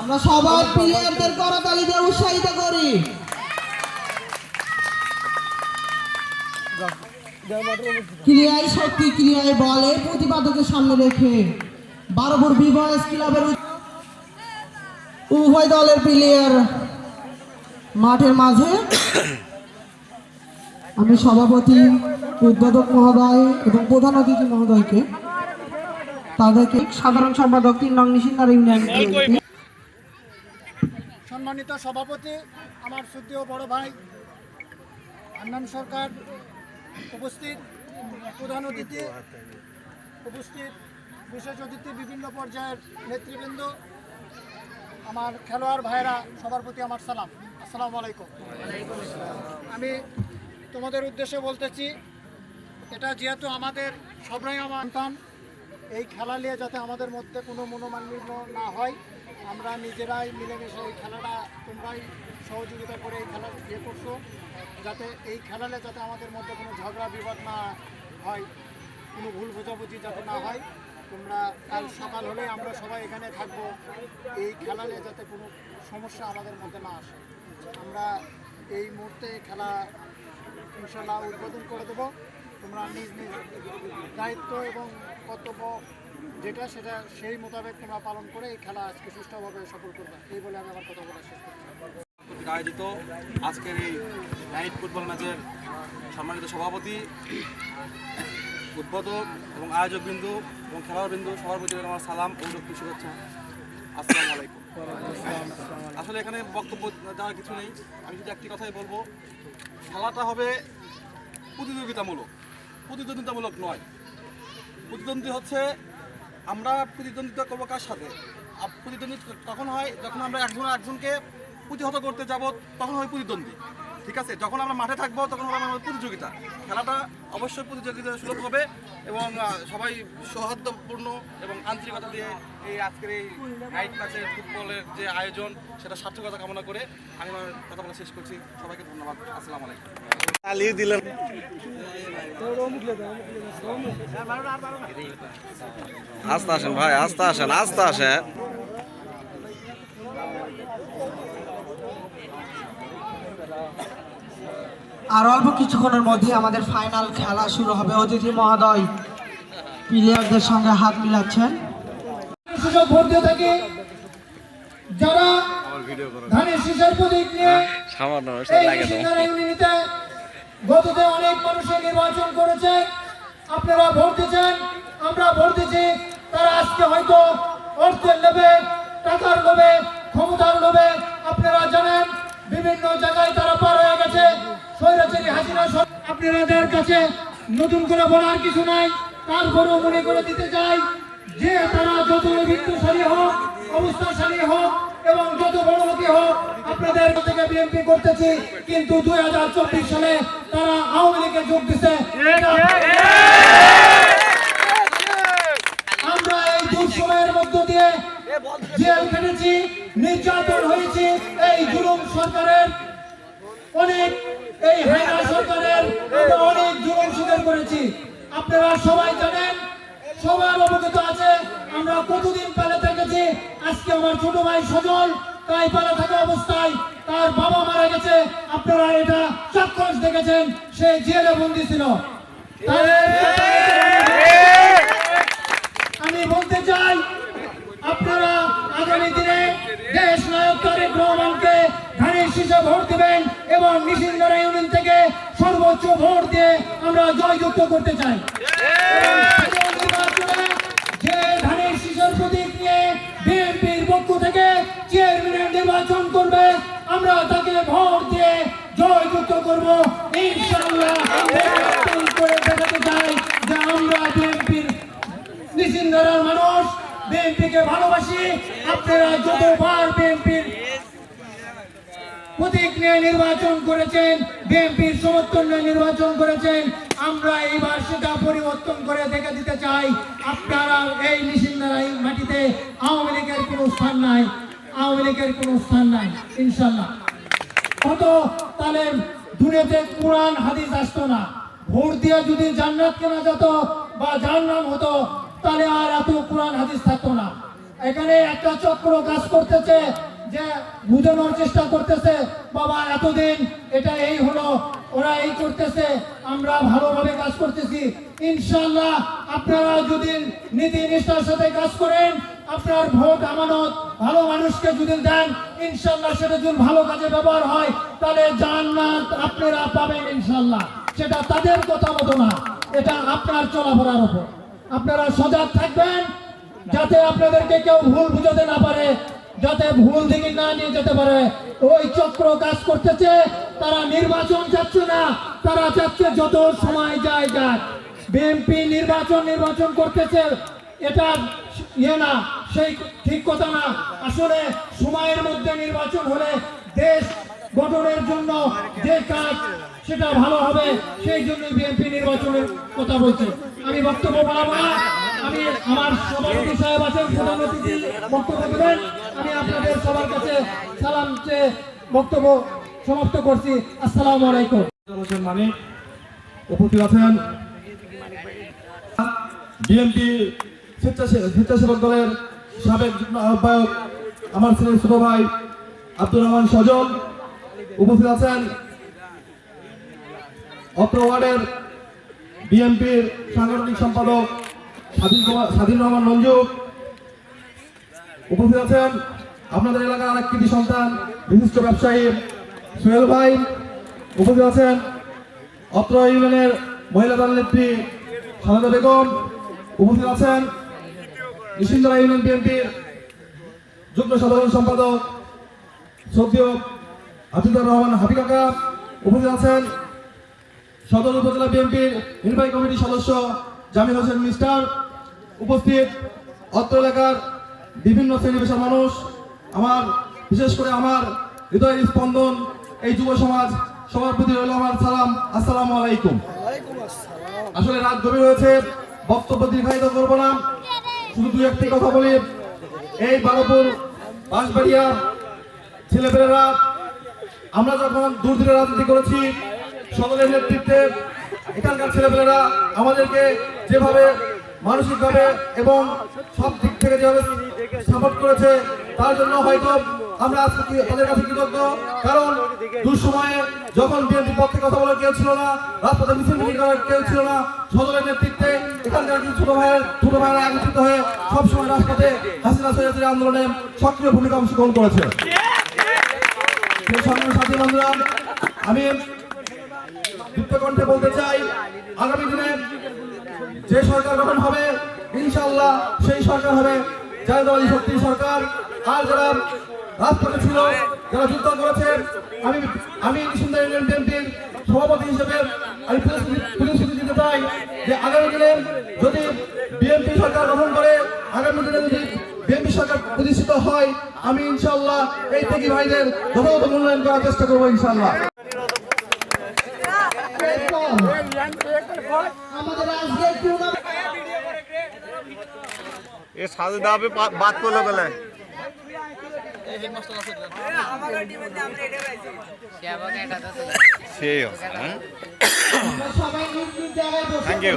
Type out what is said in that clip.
আমরা সবাই প্লেয়ারদের করতালি দিয়ে উৎসাহিত করি। ক্রিয়ায় শক্তি, ক্রিয়ায় বলে প্রতিপাদকে সামনে রেখে বারোপুর বিবয়েস ক্লাবের উভয় দলের প্লেয়ার মাঠের মাঝে। আমি সভাপতি উদ্বোধক মহোদয় এবং প্রধান অতিথি মহোদয়কে তাদেরকে সাধারণ সম্পাদক তিন নং নিশিন্দার ইউনিয়ন সম্মানিত সভাপতি আমার শ্রদ্ধেয় বড় ভাই হান্নান সরকার উপস্থিত প্রধান অতিথি উপস্থিত বিশেষ অতিথি বিভিন্ন পর্যায়ের নেতৃবৃন্দ আমার খেলোয়াড় ভাইরা সবার প্রতি আমার সালাম। আসসালামু আলাইকুম। আমি তোমাদের উদ্দেশ্যে বলতেছি এটা যেহেতু আমাদের সবাই আমার সন্তান এই খেলা নিয়ে যাতে আমাদের মধ্যে কোনো মনোমালিন্য না হয়, আমরা নিজেরাই মিলেমিশে এই খেলাটা, তোমরাই সহযোগিতা করে এই খেলা ইয়ে করছ, যাতে এই খেলালে যাতে আমাদের মধ্যে কোনো ঝগড়া, বিবাদ না হয়, কোনো ভুল বোঝাবুঝি যাতে না হয়, তোমরা কাল সকাল হলে আমরা সবাই এখানে থাকব। এই খেলালে যাতে কোনো সমস্যা আমাদের মধ্যে না আসে। আমরা এই মুহূর্তে খেলা ইনশাল্লাহ উদ্বোধন করে দেবো। তোমরা নিজ নিজ দায়িত্ব এবং কর্তব্য যেটা সেটা সেই মোতাবেক তোমরা পালন করে এই খেলা আজকে সুষ্ঠুভাবে সফল করবে। এই বলে আমি আমার কথা বলা শেষ আয়োজিত আজকের এই নাইট ফুটবল ম্যাচের সম্মানিত সভাপতি, উদ্বোধক এবং আয়োজক বিন্দু এবং খেলোয়াড় বিন্দু সবার প্রতি আমার সালাম ও লক্ষ্মী শুভেচ্ছা আসসালামু আলাইকুম। আসলে এখানে বক্তব্য দেওয়ার কিছু নেই। আমি শুধু একটি কথাই বলব, খেলাটা হবে প্রতিযোগিতামূলক। প্রতিদ্বন্দ্বিতামূলক নয়। প্রতিদ্বন্দ্বী হচ্ছে আমরা প্রতিদ্বন্দ্বিতা করব কার সাথে? প্রতিদ্বন্দ্বী তখন হয় যখন আমরা একজন একজনকে প্রতিহত করতে যাব, তখন হয় প্রতিদ্বন্দ্বী। ঠিক আছে? যখন আমরা মাঠে থাকব, তখন হবে আমাদের প্রতিযোগিতা। খেলাটা অবশ্যই প্রতিযোগিতা সুলভ হবে এবং সবাই সৌহার্দ্যপূর্ণ এবং আন্তরিকতা দিয়ে এই আজকের এই নাইট ম্যাচের ফুটবলের যে আয়োজন, সেটা সার্থকতা কামনা করে আমি আমার কথা বলা শেষ করছি। সবাইকে ধন্যবাদ। আসসালামু আলাইকুম। আস্তে আসেন ভাই, আস্তে আসেন আস্তে আসেন। আর অল্প কিছুক্ষণের মধ্যে আমাদের ফাইনাল খেলা শুরু হবে। অতিথি মহোদয় প্লেয়ারদের সঙ্গে হাত মিলাচ্ছেন। সুযোগ ভোট দিয়ে থাকি যারা ধানের শীষের প্রতীক নিয়ে সামান্য এই সিঙ্গারা ইউনিয়নিতে গততে অনেক মানুষের নির্বাচন করেছে। আপনারা ভোট দিচ্ছেন আমরা ভোট দিচ্ছি তারা আজকে হয়তো অর্থের লোভে টাকার লোভে ক্ষমতার লোভে আপনারা জানেন বিভিন্ন জায়গায় তারা পার হয়ে গেছে। স্বৈরাচারী হাসিনা আপনাদের কাছে নতুন করে বলার কিছু নাই, তারপরেও মনে করে দিতে চাই যে তারা যত বিত্তশালী হোক, অবস্থাশালী হোক এবং যত বড় লোকই হোক, আপনাদের থেকে বিএনপি করতেছি, কিন্তু দুই হাজার চব্বিশ সালে তারা আওয়ামী লীগে যোগ দিছে। আমরা এই দুঃসময়ের মধ্য দিয়ে জেল খেটেছি, নির্যাতন হয়েছি, এই জুলুম সরকারের অনেক এই হায়না সরকারের অনেক জুলুম স্বীকার করেছি। আপনারা সবাই জানেন, সবার অবগত আছে, আমরা কতদিন পেলে থেকেছি, আজকে আমার ছোট ভাই সজল তাই পালা থাকা অবস্থায় তার বাবা মারা গেছে। আপনারা এটা চাক্ষুষ দেখেছেন, সে জেলে বন্দি ছিল। আমি বলতে চাই, আপনারা আগামী দিনে দেশ নায়ক তারেক ভোট দিবেন এবং নিশিন্দারা ইউনিয়ন থেকে সর্বোচ্চ ভোট দিয়ে আমরা জয়যুক্ত করতে চাই। যে ধানের শীষের প্রতীক আমরা চাই মানুষ ভালোবাসি। আপনারা যতবার বিএনপির নিয়ে নির্বাচন করেছেন, বিএনপির সমর্থন নিয়ে নির্বাচন করেছেন। আমরা এইবার সেটা পরিবর্তন করে দেখে দিতে চাই, আপনারা এই নিশিন্দারা এই মাটিতে আওয়ামী লীগের কোনো স্থান নাই, আওয়ামী লীগের কোনো স্থান নাই, ইনশাল্লাহ। হতো তাহলে দুনিয়াতে কোরআন, হাদিস আসতো না। ভোট দিয়ে যদি জান্নাত কেনা যেত বা জাহান্নাম হতো, তাহলে আর এত কোরআন, হাদিস থাকতো না। এখানে একটা চক্র কাজ করতেছে যে বুঝানোর চেষ্টা করতেছে, বাবা, এতদিন এটা এই হলো, ওরা এই করতেছে, আমরা ভালোভাবে কাজ করতেছি। ইনশাল্লাহ আপনারা যদি নীতি নিষ্ঠার সাথে কাজ করেন, আপনার ভোট, আমানত ভালো মানুষকে যদি দেন ইনশাল্লাহ সেটা যদি ভালো কাজে ব্যবহার হয়, তাহলে জান্নাত আপনারা পাবেন ইনশাল্লাহ সেটা তাদের কথা মতো না, এটা আপনার চলাফেরার উপর। আপনারা সজাগ থাকবেন, যাতে আপনাদেরকে কেউ ভুল বুঝাতে না পারে। যাতে ভুল দিকে না নিয়ে যেতে পারে। ওই চক্র কাজ করতেছে, তারা নির্বাচন চাচ্ছে না, তারা চাচ্ছে যত সময় যায় যাক। বিএনপি নির্বাচন নির্বাচন করতেছে, এটা ইয়ে না, সেই ঠিক কথা না। আসলে সময়ের মধ্যে নির্বাচন হলে দেশ গঠনের জন্য যে কাজ, সেটা ভালো হবে, সেই জন্য বিএনপি নির্বাচনের কথা বলছে। আমি বক্তব্য বাড়াবো না। আমি আমার সভাপতি সাহেব আছেন, প্রধান অতিথি বক্তব্য দেবেন। আমি আপনাদের সবার কাছে সালাম চেয়ে বক্তব্য সমাপ্ত করছি। আসসালাম আলাইকুম। মানিক উপস্থিত আছেন বিএনপি স্বেচ্ছাসে- স্বেচ্ছাসেবক দলের সাবেক আহ্বায়ক, আমার ছেলে ছোট ভাই আব্দুর রহমান সজল উপস্থিত আছেন। অত্র ওয়ার্ডের বিএনপির সাংগঠনিক সম্পাদক স্বাধীন কুমার স্বাধীন রহমান মঞ্জু উপস্থিত আছেন আপনাদের এলাকার আরেক কৃতি সন্তান, বিশিষ্ট ব্যবসায়ী সোহেল ভাই। উপস্থিত আছেন অত্র ইউনিয়নের মহিলা দল নেত্রী সারদা বেগম। উপস্থিত আছেন নিশিন্দরা ইউনিয়ন বিএনপির যুগ্ম সাধারণ সম্পাদক সদ্য হাফিজুর রহমান হাফি কাকা। উপস্থিত আছেন সদর উপজেলা বিএনপির নির্বাহী কমিটির সদস্য জামিল হোসেন মিস্টার। উপস্থিত অত্র এলাকার বিভিন্ন শ্রেণি পেশার মানুষ আমার বিশেষ করে আমার হৃদয়ের স্পন্দন এই যুব সমাজ সবার প্রতি রইল আমার সালাম আসসালাম আলাইকুম। আসলে রাত গভীর হয়েছে বক্তব্য দীর্ঘায়িত করব না শুধু দু একটি কথা বলি। এই বারোপুর বাঁশবাড়িয়া ছেলেপেলেরা আমরা যখন দূর দূরে রাজনীতি করেছি সদলের নেতৃত্বে এখানকার ছেলেপেলেরা আমাদেরকে যেভাবে মানসিকভাবে এবং সব দিক থেকে যেভাবে সাপোর্ট করেছে, তার জন্য হয়তো আমরা আজকে তাদের কাছে কৃতজ্ঞ। কারণ দুঃসময়ে যখন বিএনপি পক্ষে কথা বলার কেউ ছিল না, রাজপথে মিছিল মিটিং করার কেউ ছিল না, সদরের নেতৃত্বে এখানকার কিছু ছোট ভাইয়ের ছোট ভাইয়েরা একত্রিত হয়ে সবসময় রাজপথে হাসিনা সৈয়দের আন্দোলনে সক্রিয় ভূমিকা অংশগ্রহণ করেছে। সাথী বন্ধুরা, আমি দীপ্ত কণ্ঠে বলতে চাই, আগামী দিনে যে সরকার গঠন হবে ইনশাল্লাহ সেই সরকার হবে জাতীয়তাবাদী শক্তি সরকার। আর যারা রাজপথে ছিল, যারা যুদ্ধ করেছে, আমি আমি সুন্দর বিএনপির সভাপতি হিসেবে আমি প্রতিশ্রুতি- দিতে চাই যে আগামী দিনে যদি বিএনপি সরকার গঠন করে, আগামী দিনে যদি বিএনপি সরকার প্রতিষ্ঠিত হয়, আমি ইনশাল্লাহ এই থেকে ভাইদের যথাযথ মূল্যায়ন করার চেষ্টা করব ইনশাআল্লাহ। আমাদের আজকে এ সাজে দাবে বাদ করল বেলায় সেই হ্যাঁ থ্যাংক ইউ।